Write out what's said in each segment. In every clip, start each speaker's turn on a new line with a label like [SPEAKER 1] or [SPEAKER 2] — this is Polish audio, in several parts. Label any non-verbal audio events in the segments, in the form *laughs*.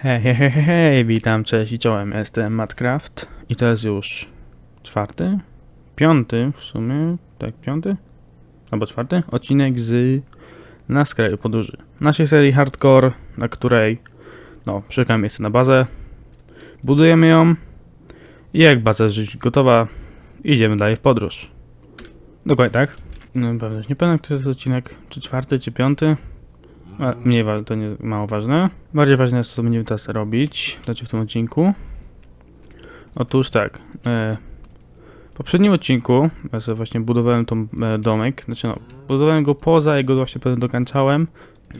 [SPEAKER 1] Hej, hej, hej, hej, witam, cześć i czołem, jestem Matcraft i to jest już czwarty, piąty w sumie, tak, piąty? Albo czwarty? Odcinek z Na skraju podróży. Naszej serii Hardcore, na której, no, szukam miejsca na bazę, budujemy ją i jak baza już gotowa, idziemy dalej w podróż. Dokładnie tak. No, pewnie nie pamiętam, który jest odcinek, czy czwarty, czy piąty. A, mniej wa- to nie mało ważne. Bardziej ważne jest, co będziemy teraz robić, znaczy w tym odcinku. Otóż tak, e, w poprzednim odcinku ja sobie właśnie budowałem tą e, domek, znaczy no, budowałem go poza, jego właśnie potem dokańczałem.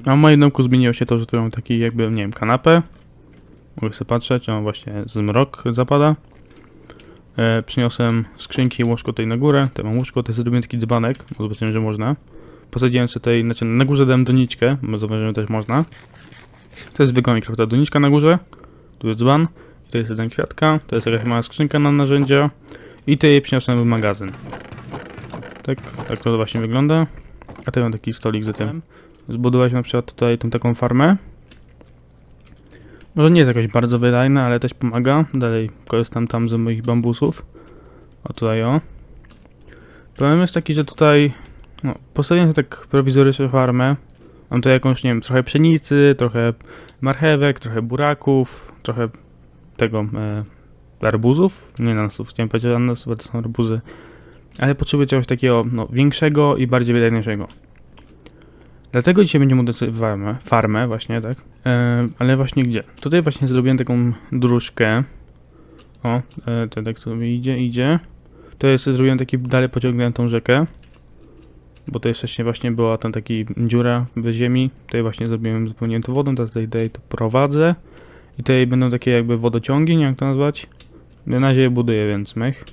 [SPEAKER 1] A w moim domku zmieniło się to, że tu mam taki jakby, nie wiem, kanapę. Mogę sobie patrzeć, a właśnie zmrok zapada. E, przyniosłem skrzynki i łóżko tutaj na górę. Tutaj mam łóżko, to jest zrobiłem taki dzbanek, bo zobaczyłem, że można. Posadziłem sobie tutaj, znaczy na górze dałem doniczkę, bo że też można. To jest zwykła Minecrafta doniczka na górze. Tu jest dzban. I to jest jeden kwiatka. To jest jakaś mała skrzynka na narzędzia. I tutaj przyniosłem w magazyn. Tak, tak to właśnie wygląda. A tutaj mam taki stolik za tym. Zbudowaliśmy na przykład tutaj tą taką farmę. Może nie jest jakoś bardzo wydajna, ale też pomaga. Dalej korzystam tam z moich bambusów. O tutaj o. Problem jest taki, że tutaj no, postawiłem sobie tak prowizorycznie farmę. Mam tu jakąś, nie wiem, trochę pszenicy, trochę marchewek, trochę buraków, trochę tego e, arbuzów. Nie ananasów, chciałem powiedzieć ananasów, to są arbuzy. Ale potrzebuję czegoś takiego no, większego i bardziej wydajniejszego. Dlatego dzisiaj będziemy budować farmę, farmę właśnie, tak? E, ale właśnie gdzie? Tutaj właśnie zrobiłem taką dróżkę. O, e, to tak sobie idzie, idzie. To jest, zrobiłem taki, dalej pociągnąłem tą rzekę bo to jeszcze właśnie była tam taki dziura w ziemi. Tutaj właśnie zrobiłem, zapełniłem to wodą, teraz tutaj, tutaj to prowadzę. I tutaj będą takie jakby wodociągi, nie jak to nazwać. Na razie je buduję, więc mech.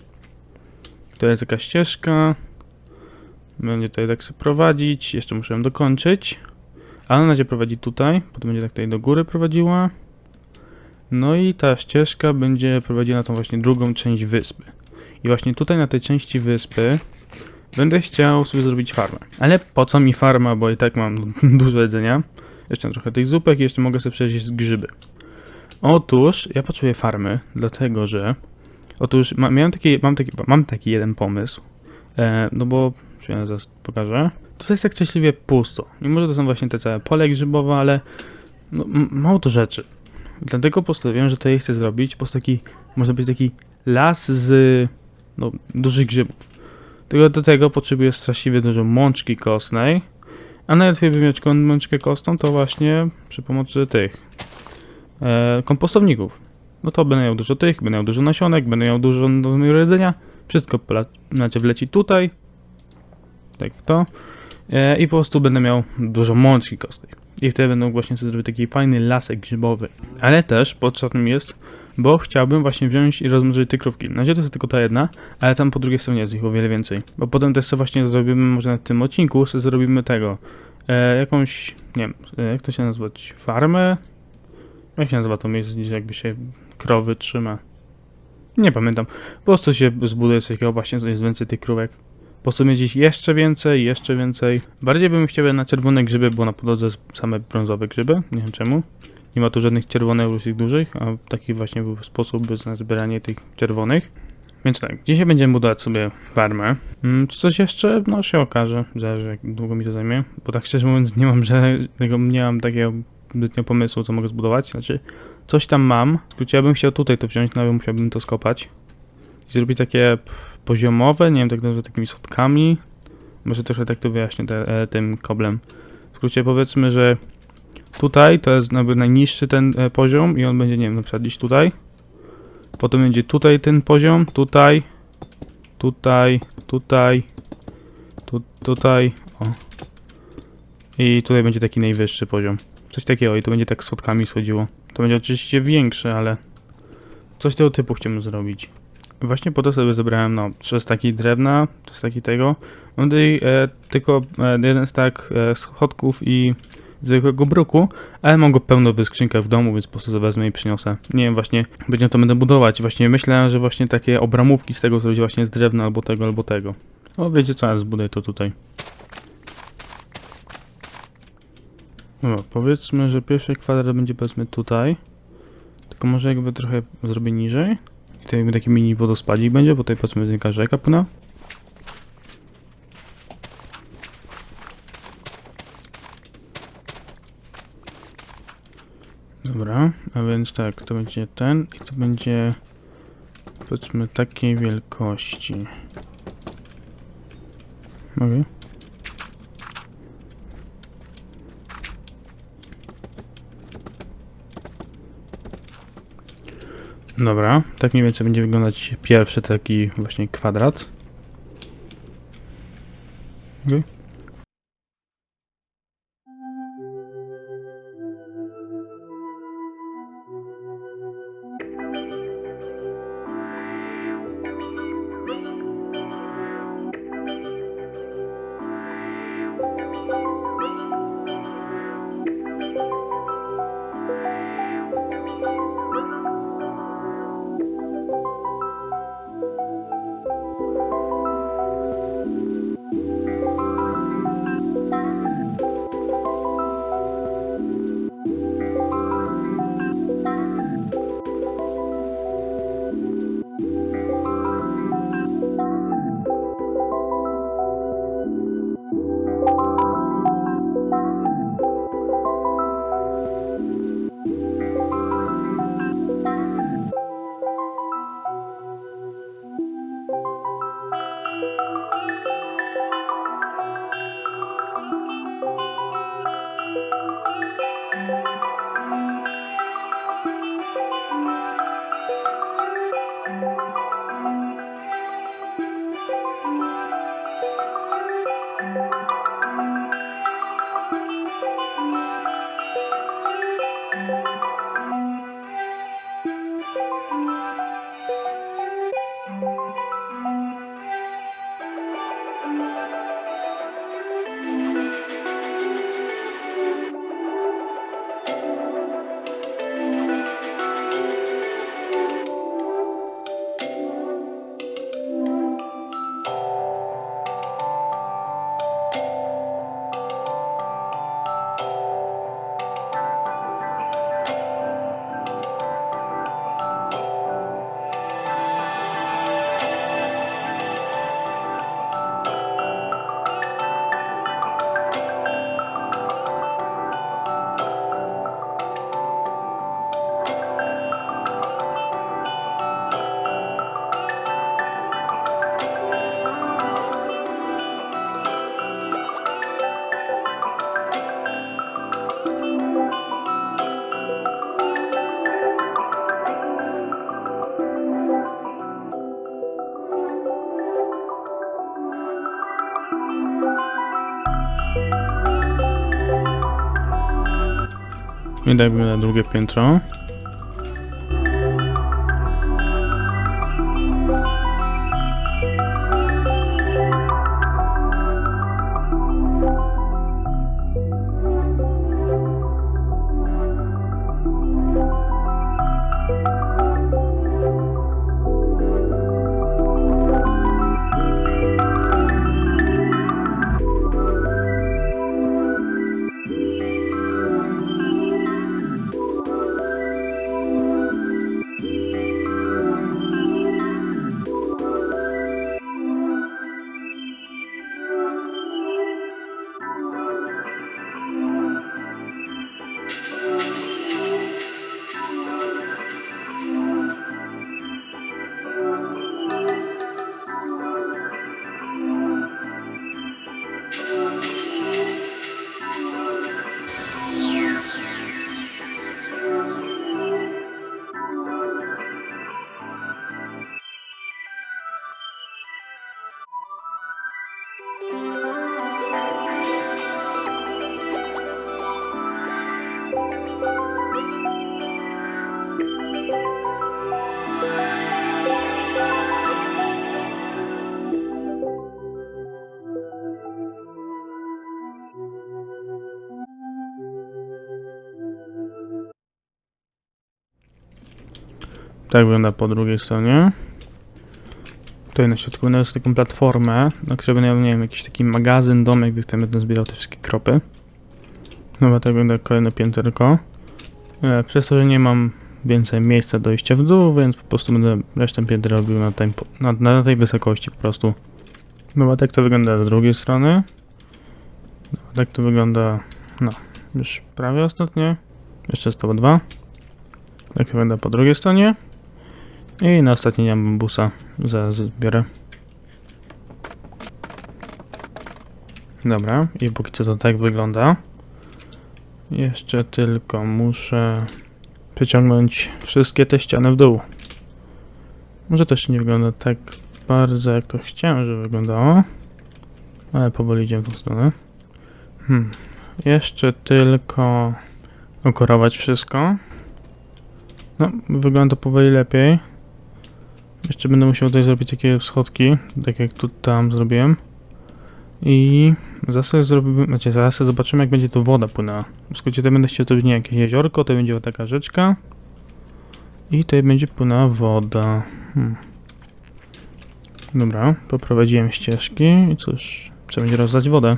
[SPEAKER 1] To jest jakaś ścieżka. Będzie tutaj tak sobie prowadzić. Jeszcze muszę ją dokończyć. A na razie prowadzi tutaj. Potem będzie tak tutaj do góry prowadziła. No i ta ścieżka będzie prowadziła na tą właśnie drugą część wyspy. I właśnie tutaj na tej części wyspy Będę chciał sobie zrobić farmę. Ale po co mi farma, bo i tak mam *laughs* dużo jedzenia. Jeszcze trochę tych zupek i jeszcze mogę sobie przejść grzyby. Otóż ja potrzebuję farmy, dlatego że... Otóż ma, miałem taki, mam, taki, mam taki jeden pomysł. E, no bo... Ja zaraz pokażę. To jest tak szczęśliwie pusto. I może to są właśnie te całe pole grzybowe, ale... No, mało to rzeczy. Dlatego postanowiłem, że je chcę zrobić. Po prostu taki... Może być taki las z... No, dużych grzybów. Tylko do tego potrzebuję straszliwie dużo mączki kostnej. A najlepiej by mączkę kostną to właśnie przy pomocy tych e, kompostowników. No to będę miał dużo tych, będę miał dużo nasionek, będę miał dużo nowego jedzenia. Wszystko znaczy wleci tutaj. Tak to. E, I po prostu będę miał dużo mączki kostnej. I wtedy mógł właśnie sobie zrobić taki fajny lasek grzybowy. Ale też potrzebnym jest bo chciałbym właśnie wziąć i rozmnożyć te krówki. Na razie to jest tylko ta jedna, ale tam po drugiej stronie jest ich o wiele więcej. Bo potem też co właśnie zrobimy, może na tym odcinku, sobie zrobimy tego, e, jakąś, nie wiem, e, jak to się nazwać, farmę? Jak się nazywa to miejsce, gdzie jakby się krowy trzyma? Nie pamiętam. Po prostu się zbuduje coś takiego właśnie, jest więcej tych krówek. Po prostu mieć ich jeszcze więcej, jeszcze więcej. Bardziej bym chciał na czerwone grzyby, bo na podłodze same brązowe grzyby, nie wiem czemu. Nie ma tu żadnych czerwonych tych dużych, a taki właśnie był sposób na zbieranie tych czerwonych. Więc tak, dzisiaj będziemy budować sobie farmę. Mm, czy coś jeszcze? No się okaże, zależy jak długo mi to zajmie. Bo tak szczerze mówiąc nie mam żadnego, nie mam takiego zbytnio pomysłu co mogę zbudować. Znaczy coś tam mam, w ja bym chciał tutaj to wziąć, nawet musiałbym to skopać. I zrobić takie pff, poziomowe, nie wiem tak nazwać takimi schodkami. Może trochę tak to wyjaśnię te, e, tym koblem. W skrócie powiedzmy, że Tutaj to jest jakby najniższy ten e, poziom i on będzie, nie wiem, na przykład gdzieś tutaj. Potem będzie tutaj ten poziom, tutaj, tutaj, tutaj, tu, tutaj, o. I tutaj będzie taki najwyższy poziom. Coś takiego i to będzie tak schodkami schodziło. To będzie oczywiście większe, ale coś tego typu chciałbym zrobić. Właśnie po to sobie zebrałem, no, trzy staki drewna, trzy staki tego. Mam tutaj e, tylko e, jeden stak e, schodków i zwykłego bruku, ale mam go pełno w skrzynkach w domu, więc po prostu wezmę i przyniosę. Nie wiem, właśnie będzie to będę budować. Właśnie myślę, że właśnie takie obramówki z tego zrobić właśnie z drewna albo tego, albo tego. O, wiecie co, ja zbuduję to tutaj. No, powiedzmy, że pierwszy kwadrat będzie powiedzmy tutaj. Tylko może jakby trochę zrobię niżej. I taki mini wodospadzik będzie, bo tutaj patrzmy znika rzeka płyna. Dobra, a więc tak, to będzie ten i to będzie powiedzmy takiej wielkości. Mogę? Dobra, tak mniej więcej będzie wyglądać pierwszy taki właśnie kwadrat. Okej. I tak wygląda drugie piętro. Tak wygląda po drugiej stronie. Tutaj na środku będę taką platformę, na której będę miał, jakiś taki magazyn, domek, gdzie tam będę zbierał te wszystkie kropy. Dobra, tak wygląda kolejne pięterko. E, Przez to, że nie mam więcej miejsca dojścia w dół, więc po prostu będę resztę pięter robił na tej, na, na tej wysokości po prostu. Dobra, tak to wygląda z drugiej strony. Dobra, tak to wygląda, no, już prawie ostatnie. Jeszcze zostało dwa. Tak wygląda po drugiej stronie. I na mam bambusa. Zaraz zbiorę. Dobra, i póki co to tak wygląda. Jeszcze tylko muszę przeciągnąć wszystkie te ściany w dół. Może też nie wygląda tak bardzo jak to chciałem, żeby wyglądało. Ale powoli idziemy w tą stronę. Hmm. Jeszcze tylko okorować wszystko. No, wygląda powoli lepiej. Jeszcze będę musiał tutaj zrobić takie schodki, tak jak tu tam zrobiłem. I zaraz zrobimy, znaczy zaraz zobaczymy jak będzie tu woda płynęła. W skrócie tutaj będę chciał zrobić nie, jakieś jeziorko, to będzie taka rzeczka. I tutaj będzie płynęła woda. Hmm. Dobra, poprowadziłem ścieżki i cóż, trzeba będzie rozlać wodę.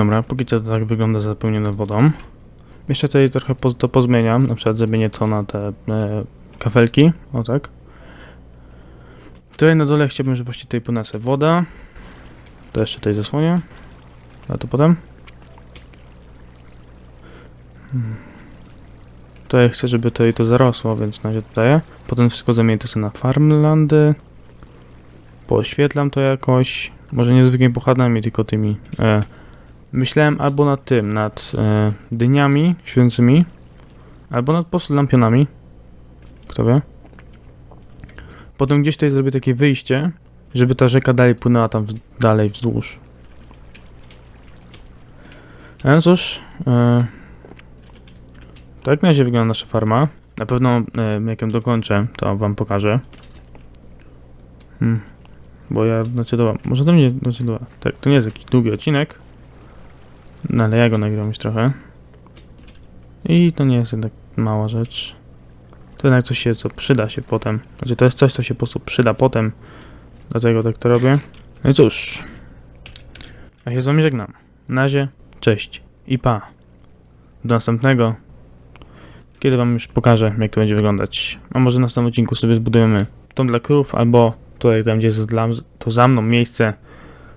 [SPEAKER 1] Dobra, póki co to tak wygląda zapełnione wodą. Jeszcze tutaj trochę po, to pozmieniam, na przykład zamienię to na te e, kafelki, o tak. Tutaj na dole chciałbym, że właśnie tutaj ponasę woda. To jeszcze tutaj zasłonię. A to potem. Hmm. Tutaj chcę, żeby tutaj to zarosło, więc na razie dodaję. Potem wszystko zamienię to sobie na farmlandy. Poświetlam to jakoś. Może nie zwykłymi pochadami, tylko tymi e, Myślałem albo nad tym, nad e, dyniami świecącymi, albo nad lampionami. Kto wie? Potem gdzieś tutaj zrobię takie wyjście, żeby ta rzeka dalej płynęła tam w, dalej wzdłuż. No cóż, e, tak na razie wygląda nasza farma. Na pewno e, jak ją dokończę, to wam pokażę. Hmm. Bo ja, znaczy dobra, może to mnie, znaczy dobra, tak, to nie jest jakiś długi odcinek. No ale ja go nagrałem już trochę. I to nie jest jednak mała rzecz. To jednak coś się, co przyda się potem. Znaczy to jest coś, co się po prostu przyda potem. Dlatego tak to robię. No i cóż. A się z wami żegnam. Na razie, cześć i pa. Do następnego. Kiedy wam już pokażę, jak to będzie wyglądać. A może na następnym odcinku sobie zbudujemy tą dla krów, albo tutaj tam, gdzie jest to za mną miejsce,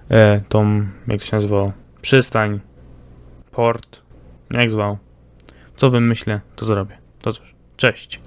[SPEAKER 1] e, tą, jak to się nazywało, przystań, port, jak zwał. Co wymyślę, to zrobię. To cóż, cześć.